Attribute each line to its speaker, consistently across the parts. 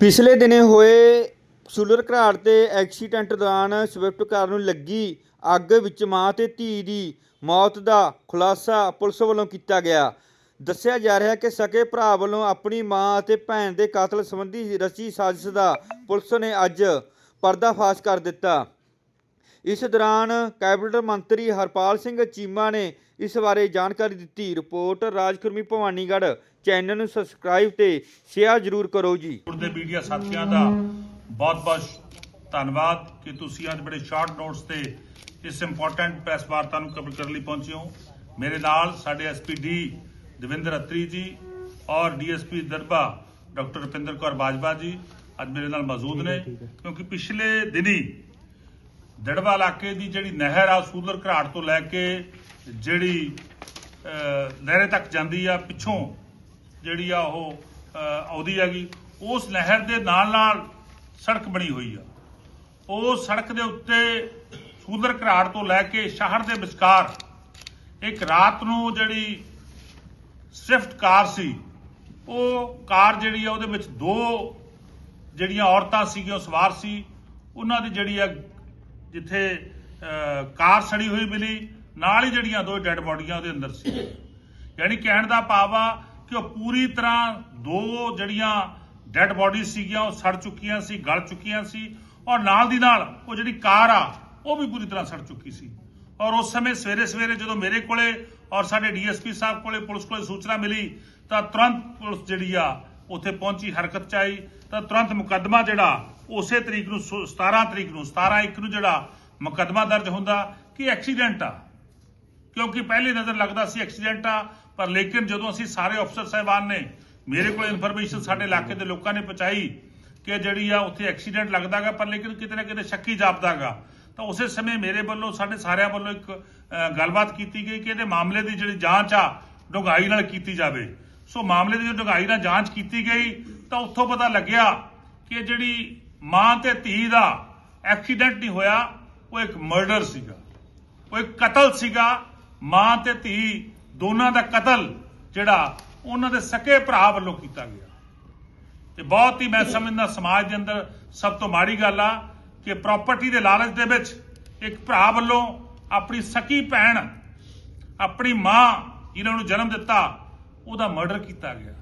Speaker 1: ਪਿਛਲੇ ਦਿਨੇ ਹੋਏ ਸੂਲਰ ਘਰਾਟ ਤੇ ਐਕਸੀਡੈਂਟ ਦੌਰਾਨ ਸਵਿਫਟ ਕਾਰ ਨੂੰ ਲੱਗੀ ਅੱਗ ਵਿੱਚ ਮਾਂ ਤੇ ਧੀ ਦੀ ਮੌਤ ਦਾ ਖੁਲਾਸਾ ਪੁਲਿਸ ਵੱਲੋਂ ਕੀਤਾ ਗਿਆ। ਦੱਸਿਆ ਜਾ ਰਿਹਾ ਹੈ ਕਿ ਸਕੇ ਭਰਾ ਵੱਲੋਂ ਆਪਣੀ ਮਾਂ ਅਤੇ ਭੈਣ ਦੇ ਕਾਤਲ ਸੰਬੰਧੀ ਰਚੀ ਸਾਜ਼ਿਸ਼ ਦਾ ਪੁਲਿਸ ਨੇ ਅੱਜ ਪਰਦਾਫਾਸ਼ ਕਰ ਦਿੱਤਾ। ਇਸ ਦੌਰਾਨ ਕੈਬਨਿਟ ਮੰਤਰੀ ਹਰਪਾਲ ਸਿੰਘ ਚੀਮਾ ਨੇ ਇਸ ਬਾਰੇ ਜਾਣਕਾਰੀ ਦਿੱਤੀ। ਰਿਪੋਰਟ ਰਾਜਕੁਰਮੀ ਭਵਾਨੀਗੜ੍ਹ ਚੈਨਲ ਨੂੰ ਸਬਸਕ੍ਰਾਈਬ ਤੇ ਸ਼ੇਅਰ ਜ਼ਰੂਰ ਕਰੋ ਜੀ।
Speaker 2: ਦੇ ਮੀਡੀਆ ਸਾਥੀਆਂ ਦਾ ਬਹੁਤ-ਬਹੁਤ ਧੰਨਵਾਦ ਕਿ ਤੁਸੀਂ ਅੱਜ ਬੜੇ ਸ਼ਾਰਟ ਨੋਟਸ ਤੇ ਇਸ ਇੰਪੋਰਟੈਂਟ ਪ੍ਰੈਸ ਵਾਰਤਾ ਨੂੰ ਕਵਰ ਕਰਨ ਲਈ ਪਹੁੰਚੇ ਹੋ। ਮੇਰੇ ਨਾਲ ਸਾਡੇ ਐਸਪੀਡੀ ਦਵਿੰਦਰ ਅਤਰੀ ਜੀ ਔਰ ਡੀਐਸਪੀ ਦਰਬਾ ਡਾਕਟਰ ਰੁਪਿੰਦਰ ਕੌਰ ਬਾਜਵਾ ਜੀ ਅੱਜ ਮੇਰੇ ਨਾਲ ਮੌਜੂਦ ਨੇ ਕਿਉਂਕਿ ਪਿਛਲੇ ਦਿਨੀ ਦੜਵਾ ਇਲਾਕੇ ਦੀ ਜਿਹੜੀ ਨਹਿਰ ਆ ਸੂਲਰ ਘਰਾਟ ਤੋਂ ਲੈ ਕੇ ਜਿਹੜੀ ਲਹਿਰੇ ਤੱਕ ਜਾਂਦੀ ਆ ਪਿੱਛੋਂ ਜਿਹੜੀ ਆ ਉਹ ਅਹ, ਆਉਂਦੀ ਹੈਗੀ ਉਸ ਨਹਿਰ ਦੇ ਨਾਲ ਨਾਲ ਸੜਕ ਬਣੀ ਹੋਈ ਆ। ਉਹ ਸੜਕ ਦੇ ਉੱਤੇ ਸੂਦਰ ਘਰਾੜ ਤੋਂ ਲੈ ਕੇ ਸ਼ਹਿਰ ਦੇ ਵਿਚਕਾਰ ਇੱਕ ਰਾਤ ਨੂੰ ਜਿਹੜੀ ਸਵਿਫਟ ਕਾਰ ਸੀ ਉਹ ਕਾਰ ਜਿਹੜੀ ਆ ਉਹਦੇ ਵਿੱਚ ਦੋ ਜਿਹੜੀਆਂ ਔਰਤਾਂ ਸੀਗੀਆਂ ਉਹ ਸਵਾਰ ਸੀ। ਉਹਨਾਂ ਦੀ ਜਿਹੜੀ ਆ ਜਿੱਥੇ ਕਾਰ ਸੜੀ ਹੋਈ ਮਿਲੀ ਨਾਲ ਹੀ ਜਿਹੜੀਆਂ ਦੋ ਡੈੱਡ ਬੋਡੀਆਂ ਉਹਦੇ ਅੰਦਰ ਸੀ। ਯਾਨੀ ਕਹਿਣ ਦਾ ਭਾਵ ਆ ਕਿ ਉਹ ਪੂਰੀ ਤਰ੍ਹਾਂ ਦੋ ਜਿਹੜੀਆਂ ਡੈੱਡ ਬੋਡੀ ਸੀਗੀਆਂ, ਉਹ ਸੜ ਚੁੱਕੀਆਂ ਸੀ, ਗਲ ਚੁੱਕੀਆਂ ਸੀ ਔਰ ਨਾਲ ਦੀ ਨਾਲ ਉਹ ਜਿਹੜੀ ਕਾਰ ਆ, ਉਹ ਵੀ ਪੂਰੀ ਤਰ੍ਹਾਂ ਸੜ ਚੁੱਕੀ ਸੀ। ਔਰ ਉਸ ਸਮੇਂ ਸਵੇਰੇ ਸਵੇਰੇ ਜਦੋਂ ਮੇਰੇ ਕੋਲੇ ਔਰ ਸਾਡੇ ਡੀਐਸਪੀ ਸਾਹਿਬ ਕੋਲੇ ਪੁਲਿਸ ਕੋਲੇ ਸੂਚਨਾ ਮਿਲੀ, ਤਾਂ ਤੁਰੰਤ ਪੁਲਿਸ ਜਿਹੜੀ ਆ, ਉੱਥੇ ਪਹੁੰਚੀ, ਹਰਕਤ ਚ ਆਈ। ਤਾਂ ਤੁਰੰਤ ਮੁਕੱਦਮਾ ਜਿਹੜਾ, ਉਸੇ ਤਰੀਕ ਨੂੰ ਸੋ- 17 ਤਰੀਕ ਨੂੰ 17 ਇੱਕ ਨੂੰ ਜਿਹੜਾ ਮੁਕੱਦਮਾ ਦਰਜ ਹੁੰਦਾ ਕਿ ਐਕਸੀਡੈਂਟ ਆ। ਕਿਉਂਕਿ ਪਹਿਲੀ ਨਜ਼ਰ ਲੱਗਦਾ ਸੀ ਐਕਸੀਡੈਂਟ ਆ ਪਰ ਲੇਕਿਨ ਜਦੋਂ ਅਸੀਂ ਸਾਰੇ ਅਫਸਰ ਸਾਹਿਬਾਨ ਨੇ, ਮੇਰੇ ਕੋਲ ਇਨਫੋਰਮੇਸ਼ਨ ਸਾਡੇ ਇਲਾਕੇ ਦੇ ਲੋਕਾਂ ਨੇ ਪਹੁੰਚਾਈ ਕਿ ਜਿਹੜੀ ਆ ਉੱਥੇ ਐਕਸੀਡੈਂਟ ਲੱਗਦਾਗਾ, ਪਰ ਲੇਕਿਨ ਕਿਤੇ ਨਾ ਕਿਤੇ ਸ਼ੱਕੀ ਜਾਪਦਾਗਾ। ਤਾਂ ਉਸੇ ਸਮੇਂ ਮੇਰੇ ਵੱਲੋਂ, ਸਾਡੇ ਸਾਰਿਆਂ ਵੱਲੋਂ ਇੱਕ ਗੱਲਬਾਤ ਕੀਤੀ ਗਈ ਕਿ ਇਹਦੇ ਮਾਮਲੇ ਦੀ ਜਿਹੜੀ ਜਾਂਚ ਆ, ਡੂੰਘਾਈ ਨਾਲ ਕੀਤੀ ਜਾਵੇ। ਸੋ ਮਾਮਲੇ ਦੀ ਜੋ ਡੂੰਘਾਈ ਨਾਲ ਜਾਂਚ ਕੀਤੀ ਗਈ, ਤਾਂ ਉੱਥੋਂ ਪਤਾ ਲੱਗਿਆ ਕਿ ਜਿਹੜੀ ਮਾਂ ਤੇ ਧੀ ਦਾ ਐਕਸੀਡੈਂਟ ਨਹੀਂ ਹੋਇਆ, ਉਹ ਇੱਕ ਮਰਡਰ ਸੀਗਾ। ਉਹ ਇੱਕ ਕਤਲ ਸੀਗਾ। ਮਾਂ ਤੇ ਧੀ ਦੋਨਾਂ ਦਾ ਕਤਲ ਜਿਹੜਾ ਉਹਨਾਂ ਦੇ ਸਕੇ ਭਰਾ ਵੱਲੋਂ ਕੀਤਾ ਗਿਆ। ਤੇ ਬਹੁਤ ਹੀ ਮੈਂ ਸਮਝਦਾ ਸਮਾਜ ਦੇ ਅੰਦਰ ਸਭ ਤੋਂ ਮਾੜੀ ਗੱਲ ਆ ਕਿ ਪ੍ਰਾਪਰਟੀ ਦੇ ਲਾਲਚ ਦੇ ਵਿੱਚ ਇੱਕ ਭਰਾ ਵੱਲੋਂ ਆਪਣੀ ਸਕੀ ਭੈਣ, ਆਪਣੀ ਮਾਂ ਜਿਹਨਾਂ ਨੂੰ ਜਨਮ ਦਿੱਤਾ, ਉਹਦਾ ਮਰਡਰ ਕੀਤਾ ਗਿਆ।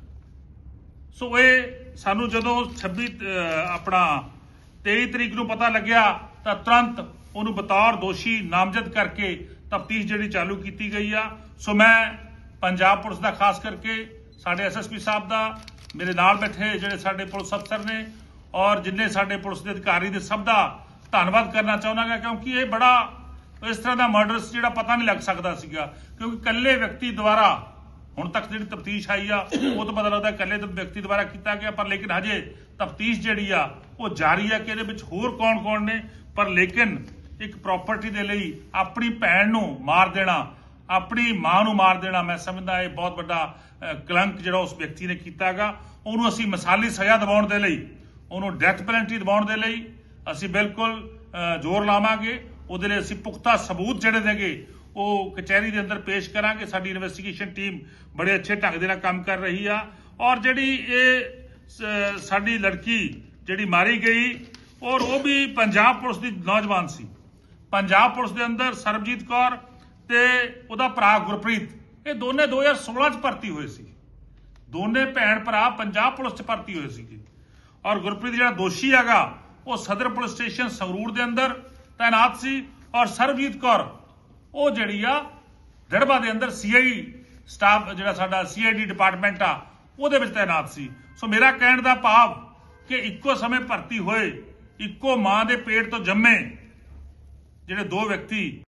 Speaker 2: ਸੋ ਇਹ ਸਾਨੂੰ ਜਦੋਂ 26 ਆਪਣਾ 23 ਤਰੀਕ ਨੂੰ ਪਤਾ ਲੱਗਿਆ ਤਾਂ ਤੁਰੰਤ ਉਹਨੂੰ ਬਤੌਰ ਦੋਸ਼ੀ ਨਾਮਜ਼ਦ ਕਰਕੇ ਤਫਤੀਸ਼ ਜਿਹੜੀ ਚਾਲੂ ਕੀਤੀ ਗਈ ਆ। ਸੋ ਮੈਂ ਪੰਜਾਬ ਪੁਲਿਸ ਦਾ, ਖਾਸ ਕਰਕੇ ਸਾਡੇ ਐਸਐਸਪੀ ਸਾਹਿਬ ਦਾ, ਮੇਰੇ ਨਾਲ ਬੈਠੇ ਜਿਹੜੇ ਸਾਡੇ ਪੁਲਿਸ ਅਫਸਰ ਨੇ ਔਰ ਜਿੰਨੇ ਸਾਡੇ ਪੁਲਿਸ ਦੇ ਅਧਿਕਾਰੀ ਦੇ ਸਭ ਦਾ ਧੰਨਵਾਦ ਕਰਨਾ ਚਾਹੁੰਦਾ ਕਿਉਂਕਿ ਇਹ ਬੜਾ ਇਸ ਤਰ੍ਹਾਂ ਦਾ ਮਰਡਰ ਜਿਹੜਾ ਪਤਾ ਨਹੀਂ ਲੱਗ ਸਕਦਾ ਸੀਗਾ। ਕਿਉਂਕਿ ਇਕੱਲੇ ਵਿਅਕਤੀ ਦੁਆਰਾ ਹੁਣ ਤੱਕ ਜਿਹੜੀ ਤਫਤੀਸ਼ ਆਈ ਆ, ਉਹ ਤੋਂ ਪਤਾ ਲੱਗਦਾ ਇਕੱਲੇ ਦੇ ਵਿਅਕਤੀ ਦੁਆਰਾ ਕੀਤਾ ਗਿਆ, ਪਰ ਲੇਕਿਨ ਹਜੇ ਤਫਤੀਸ਼ ਜਿਹੜੀ ਆ, ਉਹ ਜਾਰੀ ਆ ਕਿ ਇਹਦੇ ਵਿੱਚ ਹੋਰ ਕੌਣ-ਕੌਣ ਨੇ, ਪਰ ਲੇਕਿਨ ਇੱਕ ਪ੍ਰਾਪਰਟੀ ਦੇ ਲਈ ਆਪਣੀ ਭੈਣ ਨੂੰ ਮਾਰ ਦੇਣਾ, ਆਪਣੀ ਮਾਂ ਨੂੰ ਮਾਰ ਦੇਣਾ, ਮੈਂ ਸਮਝਦਾ ਇਹ ਬਹੁਤ ਵੱਡਾ ਕਲੰਕ ਜਿਹੜਾ ਉਸ ਵਿਅਕਤੀ ਨੇ ਕੀਤਾਗਾ। ਉਹਨੂੰ ਅਸੀਂ ਮਿਸਾਲੀ ਸਜ਼ਾ ਦਿਵਾਉਣ ਦੇ ਲਈ, ਉਹਨੂੰ ਡੈਥ ਪੈਨਲਟੀ ਦਿਵਾਉਣ ਦੇ ਲਈ ਅਸੀਂ ਬਿਲਕੁਲ ਜ਼ੋਰ ਲਾਵਾਂਗੇ। ਉਹਦੇ ਲਈ ਅਸੀਂ ਪੁਖਤਾ ਸਬੂਤ ਜਿਹੜੇ ਦੇਗੇ ਉਹ ਕਚਹਿਰੀ ਦੇ ਅੰਦਰ ਪੇਸ਼ ਕਰਾਂਗੇ। ਸਾਡੀ ਇਨਵੈਸਟੀਗੇਸ਼ਨ ਟੀਮ ਬੜੇ ਅੱਛੇ ਢੰਗ ਦੇ ਨਾਲ ਕੰਮ ਕਰ ਰਹੀ ਆ। ਔਰ ਜਿਹੜੀ ਇਹ ਸਾਡੀ ਲੜਕੀ ਜਿਹੜੀ ਮਾਰੀ ਗਈ, ਔਰ ਉਹ ਵੀ ਪੰਜਾਬ ਪੁਲਿਸ ਦੀ ਨੌਜਵਾਨ ਸੀ। ਪੰਜਾਬ ਪੁਲਿਸ ਦੇ ਅੰਦਰ ਸਰਬਜੀਤ ਕੌਰ ਤੇ ਉਹਦਾ ਭਰਾ ਗੁਰਪ੍ਰੀਤ, ਇਹ ਦੋਨੇ 2016 ਚ ਭਰਤੀ ਹੋਏ ਸੀ। ਦੋਨੇ ਭੈਣ ਭਰਾ ਪੰਜਾਬ ਪੁਲਿਸ ਚ ਭਰਤੀ ਹੋਏ ਸੀਗੇ। ਔਰ ਗੁਰਪ੍ਰੀਤ ਜਿਹੜਾ ਦੋਸ਼ੀ ਹੈਗਾ, ਉਹ ਸਦਰ ਪੁਲਿਸ ਸਟੇਸ਼ਨ ਸੰਗਰੂਰ ਦੇ ਅੰਦਰ ਤਾਇਨਾਤ ਸੀ ਔਰ ਸਰਬਜੀਤ ਕੌਰ, ਉਹ ਜਿਹੜੀ ਆ ਦੜਬਾ ਦੇ ਅੰਦਰ ਸੀਆਈ ਸਟਾਫ ਜਿਹੜਾ ਸਾਡਾ ਸੀਆਈਡੀ ਡਿਪਾਰਟਮੈਂਟ ਆ, ਉਹਦੇ ਵਿੱਚ ਤਾਇਨਾਤ ਸੀ। ਸੋ ਮੇਰਾ ਕਹਿਣ ਦਾ ਭਾਵ ਕਿ ਇੱਕੋ ਸਮੇਂ ਭਰਤੀ ਹੋਏ, ਇੱਕੋ ਮਾਂ ਦੇ ਪੇਟ ਤੋਂ ਜੰਮੇ ਜਿਹੜੇ ਦੋ ਵਿਅਕਤੀ